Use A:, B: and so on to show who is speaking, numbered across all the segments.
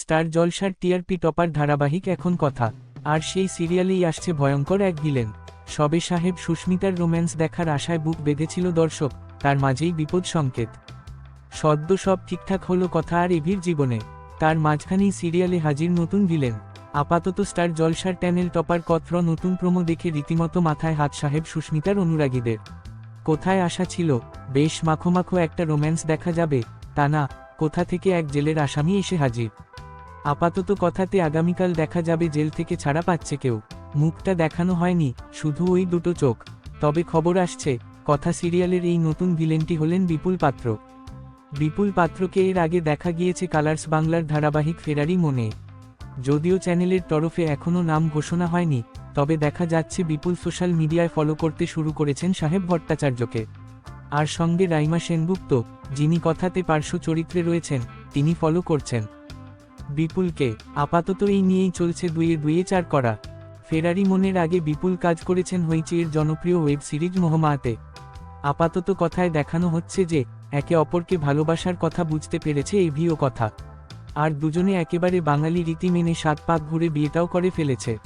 A: Star জলসার TRP topper ধারাবাহিক এখন কথা। আর সেই সিরিয়ালেই আসছে ভয়ঙ্কর এক ভিলেন। সবে সাহেব সুস্মিতার রোম্যান্স দেখার আশায় বুক বেঁধেছিল দর্শক, তার মাঝেই বিপদ সংকেত। সদ্য সব ঠিকঠাক হলো কথা আর এভির জীবনে। তার মাঝখানেই সিরিয়ালে হাজির নতুন ভিলেন। আপাতত স্টার জলসার ট্যানেল টপার কত্র নতুন প্রোমো দেখে রীতিমতো মাথায় হাত সাহেব সুস্মিতার অনুরাগীদের। কোথায় আশা ছিল, বেশ মাখো মাখো একটা রোম্যান্স দেখা যাবে, তা না, কোথা থেকে এক জেলের আসামি এসে হাজির। আপাতত কথাতে আগামীকাল দেখা যাবে জেল থেকে ছাড়া পাচ্ছে কেউ। মুখটা দেখানো হয়নি, শুধু ওই দুটো চোখ। তবে খবর আসছে, কথা সিরিয়ালের এই নতুন ভিলেনটি হলেন বিপুল পাত্র। বিপুল পাত্রকে এর আগে দেখা গিয়েছে কালার্স বাংলার ধারাবাহিক ফেরারি মনে। যদিও চ্যানেলের তরফে এখনও নাম ঘোষণা হয়নি, তবে দেখা যাচ্ছে বিপুল সোশ্যাল মিডিয়ায় ফলো করতে শুরু করেছেন সাহেব ভট্টাচার্যকে। আর সঙ্গে রাইমা সেনগুপ্ত, যিনি কথাতে পার্শ্ব চরিত্রে রয়েছেন, তিনি ফলো করছেন। বিপুলকে আপাতত এই নিয়েই চলছে দুইয়ে দুইয়ে চার করা। ফেরারি মনের আগে বিপুল কাজ করেছেন হইচিয়ের জনপ্রিয় ওয়েব সিরিজ মোহমাতে। আপাতত কথায় দেখানো হচ্ছে যে, একে অপরকে ভালোবাসার কথা বুঝতে পেরেছে এই ভিও কথা। আর দুজনে একেবারে বাঙালি রীতি মেনে সাত পাক ঘুরে বিয়েটাও করে ফেলেছে।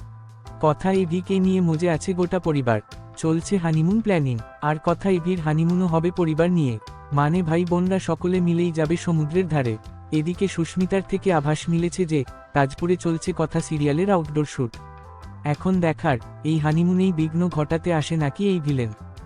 A: কথা এভিকে নিয়ে মজে আছে গোটা পরিবার। চলছে হানিমুন প্ল্যানিং। আর কথা এভির হানিমুনও হবে পরিবার নিয়ে। মানে ভাই বোনরা সকলে মিলেই যাবে সমুদ্রের ধারে। এদিকে সুস্মিতার থেকে আভাস মিলেছে যে, তাজপুরে চলছে কথা সিরিয়ালের আউটডোর শ্যুট এখন দেখার, এই হানিমুনেই বিঘ্ন ঘটাতে আসে নাকি এই ভিলেন